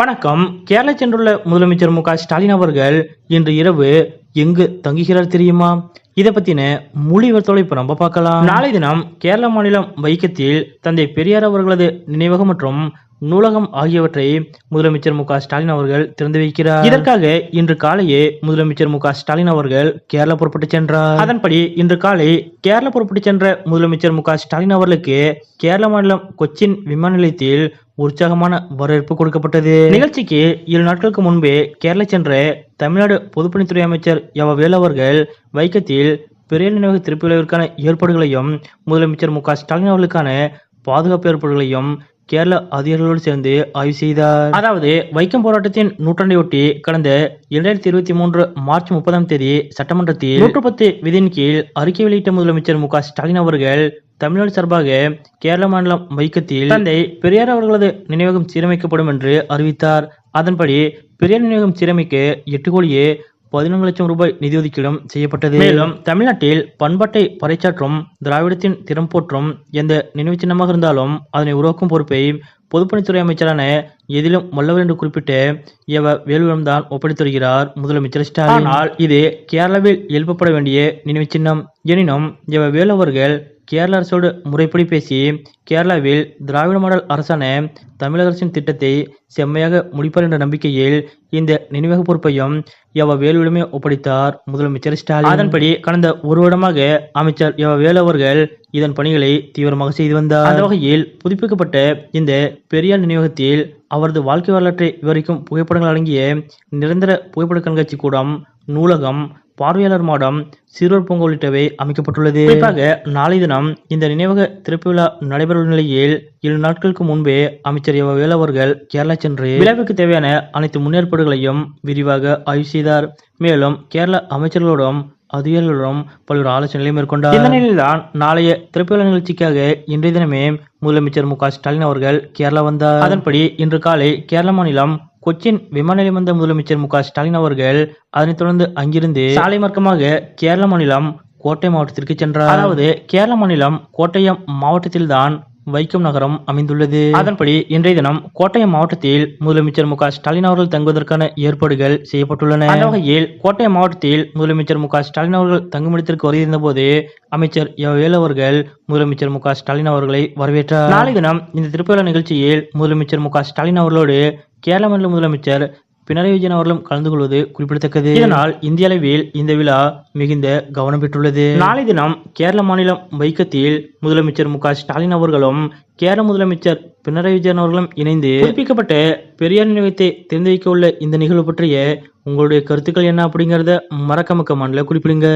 வணக்கம். கேரளா சென்றுள்ள முதலமைச்சர் மு க ஸ்டாலின் அவர்கள் இன்று இரவு எங்கு தங்குகிறார் தெரியுமா? இதை பத்தின முழு விவரத்தோட இப்ப நம்ம பார்க்கலாம். நாளை தினம் கேரள மாநிலம் வைக்கத்தில் தந்தை பெரியார் அவர்களது நினைவகம் மற்றும் நூலகம் ஆகியவற்றை முதலமைச்சர் மு க ஸ்டாலின் அவர்கள் திறந்து வைக்கிறார். இதற்காக இன்று காலையே முதலமைச்சர் மு க ஸ்டாலின் அவர்கள் கேரளா புறப்பட்டு சென்றார். அதன்படி இன்று காலை கேரளா புறப்பட்டு சென்ற முதலமைச்சர் மு க ஸ்டாலின் அவர்களுக்கு கேரள மாநிலம் கொச்சின் விமான நிலையத்தில் உற்சாகமான வரவேற்பு கொடுக்கப்பட்டது. நிகழ்ச்சிக்கு ஏழு நாட்களுக்கு முன்பே கேரளா சென்ற தமிழ்நாடு பொதுப்பணித்துறை அமைச்சர் எவ வேல் அவர்கள் வைக்கத்தில் பெரிய நினைவக திறப்பு விழாவிற்கான ஏற்பாடுகளையும் முதலமைச்சர் மு க ஸ்டாலின் அவர்களுக்கான பாதுகாப்பு ஏற்பாடுகளையும் கேரள அதிகாரிகளோடு சேர்ந்து ஆய்வு செய்தார். அதாவது வைக்கம் போராட்டத்தின் நூற்றாண்டையொட்டி கடந்த இரண்டாயிரத்தி இருபத்தி மூன்று மார்ச் முப்பதாம் தேதி சட்டமன்றத்தில் நூற்று பத்து விதியின் கீழ் அறிக்கை வெளியிட்ட முதலமைச்சர் மு க ஸ்டாலின் அவர்கள் தமிழ்நாடு சார்பாக கேரள மாநிலம் வைக்கத்தில் தந்தை பெரியார் அவர்களது நினைவகம் சீரமைக்கப்படும் என்று அறிவித்தார். அதன்படி பெரியார் நினைவகம் சீரமைக்க எட்டு கோடியே பதினொன்று லட்சம் ரூபாய் நிதி ஒதுக்கீடும் செய்யப்பட்டது. மேலும் தமிழ்நாட்டில் பண்பாட்டை பறைசாற்றும் திராவிடத்தின் திறம் போற்றும் எந்த நினைவு சின்னமாக இருந்தாலும் அதனை உருவாக்கும் பொறுப்பை பொதுப்பணித்துறை அமைச்சரான எதிலும் வல்லவர் என்று குறிப்பிட்டு எவ வேலுவிடம்தான் ஒப்படைத்து வருகிறார் முதலமைச்சர் ஸ்டாலின். ஆனால் இது கேரளாவில் எழுப்பப்பட வேண்டிய நினைவு சின்னம். எனினும் எவ வேலு அவர்கள் கேரள அரசோடு முறைப்படி பேசி கேரளாவில் திராவிட மாடல் அரசான தமிழக அரசின் திட்டத்தை செம்மையாக முடிப்பார் என்ற நம்பிக்கையில் இந்த நினைவக பொறுப்பையும் எவ. வேலுவிடமே ஒப்படைத்தார் முதலமைச்சர் ஸ்டாலின். அதன்படி கடந்த ஒரு வருடமாக அமைச்சர் எவ. வேலு அவர்கள் இதன் பணிகளை தீவிரமாக செய்து வந்தார். அந்த வகையில் புதுப்பிக்கப்பட்ட இந்த பெரியார் நினைவகத்தில் அவரது வாழ்க்கை வரலாற்றை விவரிக்கும் புகைப்படங்கள் அடங்கிய நிரந்தர புகைப்பட கண்காட்சி கூடம் நூலகம் பார்வையாளர் மாடம் சிறுவர் பொங்கல் உள்ளிட்டவை அமைக்கப்பட்டுள்ளது. குறிப்பாக நாளை தினம் இந்த நினைவக திறப்பு விழா நடைபெறும் நிலையில் ஏழு நாட்களுக்கு முன்பே அமைச்சர் எவ வேலவர்கள் கேரளா சென்று விழாவிற்கு தேவையான அனைத்து முன்னேற்பாடுகளையும் விரிவாக ஆய்வு செய்தார். மேலும் கேரள அமைச்சர்களோடும் அதிகாரிகளுடன் பல்வேறு ஆலோசனைகளை மேற்கொண்டார். இந்த நிலையில்தான் நாளைய திறப்பு நிகழ்ச்சிக்காக இன்றைய தினமே முதலமைச்சர் மு க ஸ்டாலின் அவர்கள் கேரளா வந்தார். அதன்படி இன்று காலை கேரள மாநிலம் கொச்சின் விமான நிலையம் வந்த முதலமைச்சர் மு க ஸ்டாலின் அவர்கள் அதனைத் தொடர்ந்து அங்கிருந்து சாலை மார்க்கமாக கேரள மாநிலம் கோட்டை மாவட்டத்திற்கு சென்றார். அதாவது கேரள மாநிலம் கோட்டயம் மாவட்டத்தில்தான் வைக்கம் நகரம் அமைந்துள்ளது. அதன்படி இன்றைய தினம் கோட்டயம் மாவட்டத்தில் முதலமைச்சர் மு ஸ்டாலின் அவர்கள் தங்குவதற்கான ஏற்பாடுகள் செய்யப்பட்டுள்ளன. அந்த வகையில் கோட்டயம் மாவட்டத்தில் முதலமைச்சர் மு ஸ்டாலின் அவர்கள் தங்குமிடத்திற்கு வருகின்ற போது அமைச்சர் எவ அவர்கள் முதலமைச்சர் மு ஸ்டாலின் அவர்களை வரவேற்றார். நாளை தினம் இந்த திருப்பதி நிகழ்ச்சியில் முதலமைச்சர் மு ஸ்டாலின் அவர்களோடு கேரள மாநில முதலமைச்சர் பினராயி விஜயன் அவர்களும் கலந்து கொள்வது குறிப்பிடத்தக்கது. இதனால் இந்திய அளவில் இந்த விழா மிகுந்த கவனம் பெற்றுள்ளது. நாளை தினம் கேரள மாநிலம் வைக்கத்தில் முதலமைச்சர் மு ஸ்டாலின் அவர்களும் கேரள முதலமைச்சர் பினராயி விஜயன் அவர்களும் இணைந்து புதுப்பிக்கப்பட்ட பெரியார் நிலையத்தை தெரிந்து வைக்க உள்ள இந்த நிகழ்வு பற்றிய உங்களுடைய கருத்துக்கள் என்ன அப்படிங்கறத மக்க மாநில குறிப்பிடுங்க.